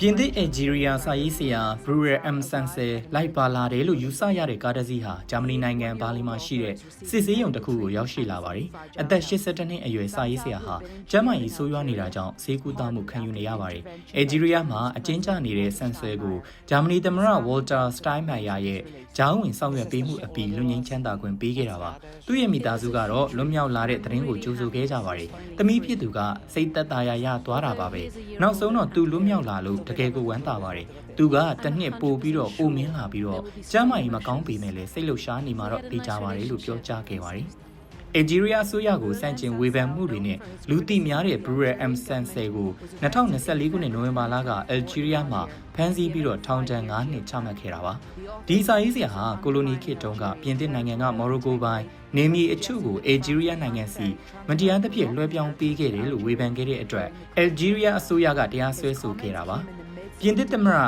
ပြင်သစ်အယ်ဂျီးရီးယားစာရေးဆရာ Bruel M. Sansel လိုက်ပါလာတယ်လို့ယူဆရတဲ့ကားတစ်စီးဟာဂျာမနီနိုင်ငံဘာလီမှာရှိတဲ့စစ်ဆေးရုံတစ်ခုကိုရောက်ရှိလာပါတယ်။အသက်82နှစ်အရွယ်စာရေးဆရာဟာကျန်းမာရေးဆိုးရွားနေတာကြောင့်ဈေးကူတာမှုခံယူနေရပါတယ်။အယ်ဂျီးရီးယားမှာအကျဉ်းချနေတဲ့ Sansel ကိုဂျာမနီသမ္မတ Walter Steinmeier ရဲ့ဂျောင်းဝင်ဆောင်ရွက်ပေးမှုအပြီးလူငင်းချမ်းသာခွင့်ပေးခဲ့တာပါ။သူ့ရဲ့မိသားစုကတော့လွတ်မြောက်လာတဲ့သတင်းကိုကြိုဆိုခဲ့ကြပါတယ်။တမီးဖြစ်သူကစိတ်သက်သာရာရသွားတာပါပဲ။နောက်ဆုံးတော့သူလွတ်မြောက်လာလို့တကယ်ကိုဝမ်းသာပါတယ်။သူကတစ်နှစ်ပိုပြီးတော့အိုမင်းလာပြီးတော့ကျမ်းမာရေးမကောင်းပေမဲ့လည်းစိတ်လှုပ်ရှားနေမှာတော့သိကြပါတယ်လို့ပြောကြားခဲ့ပါတယ်။ အယ်ဂျီးရီးယားအစိုးရကိုစန့်ကျင်ဝေဖန်မှုတွေနဲ့လူသိများတဲ့ Bruel M. Sansel ကို2024ခုနှစ်နိုဝင်ဘာလကအယ်ဂျီးရီးယားမှာဖမ်းဆီးပြီးတော့ထောင်ဒဏ်9နှစ်ချမှတ်ခဲ့တာပါ။ဒီစာရေးဆရာဟာကိုလိုနီခေတ်တုန်းကပြင်သစ်နိုင်ငံကမော်ရိုကိုပိုင်းနေမီအချို့ကိုအယ်ဂျီးရီးယားနိုင်ငံစီမတရားသဖြင့်လွှဲပြောင်းပေးခဲ့တယ်လို့ဝေဖန်ခဲ့တဲ့အတွက်အယ်ဂျီးရီးယားအစိုးရကတရားစွဲဆိုခဲ့တာပါ။ပြင်သစ်သမ္မတ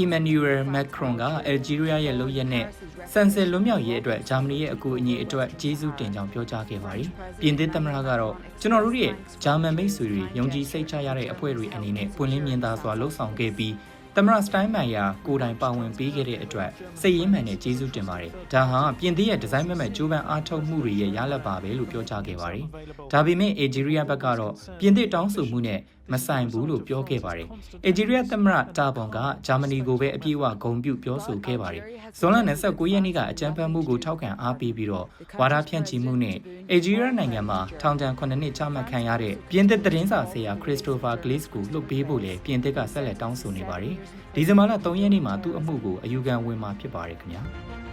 Emmanuel Macron ကအယ်ဂျီးရီးယားရဲ့လုပ်ရက်နဲ့ဆန်ဆယ်လွတ်မြောက်ရေးအတွက်ဂျာမနီရဲ့အကူအညီအတွက်ကျေးဇူးတင်ကြောင်းပြောကြားခဲ့ပါတယ်။ပြင်သစ်သမ္မတကတော့ကျွန်တော်တို့ရဲ့ဂျာမန်မိတ်ဆွေတွေယုံကြည်စိတ်ချရတဲ့အဖွဲ့တွေအနေနဲ့ပွင့်လင်းမြင်သာစွာလှုပ်ဆောင်ခဲ့ပြီးသမ္မတစတိုင်းမန်ယာကိုယ်တိုင်ပါဝင်ပေးခဲ့တဲ့အတွက်စိတ်ရင်းမှန်နဲ့ကျေးဇူးတင်ပါတယ်။ဒါဟာပြင်သစ်ရဲ့ဒီဇိုင်းမဲ့မဲ့ကြိုးပမ်းအားထုတ်မှုတွေရဲ့ရလဒ်ပါပဲလို့ပြောကြားခဲ့ပါတယ်။ဒါပေမဲ့အေဂျီးရီးယားဘက်ကတော့ပြင်သစ်တောင်းဆိုမှုနဲ့ မဆိုင်ဘူးလို့ပြောခဲ့ပါတယ်။အယ်ဂျီးရီးယားသမ္မတတာဘွန်ကဂျာမနီကိုပဲအပြည့်အဝဂုဏ်ပြုပြောဆိုခဲ့ပါတယ်။ဇွန်လ29ရက်နေ့ကအကြမ်းဖက်မှုကိုထောက်ခံအားပေးပြီးတော့ဝါဒဖြန့်ချီမှုနဲ့အယ်ဂျီးရီးယားနိုင်ငံမှာထောင်ဒဏ်9နှစ်ချမှတ်ခံရတဲ့ပြင်သစ်သတင်းစာဆရာခရစ္စတိုဖာဂလေးစ်ကိုလွှတ်ပေးဖို့လည်းပြင်သစ်ကဆက်လက်တောင်းဆိုနေပါတယ်။ဒီဇင်ဘာလ3ရက်နေ့မှာသူ့အမှုကိုအယူခံဝင်မှာဖြစ်ပါတယ်ခင်ဗျာ။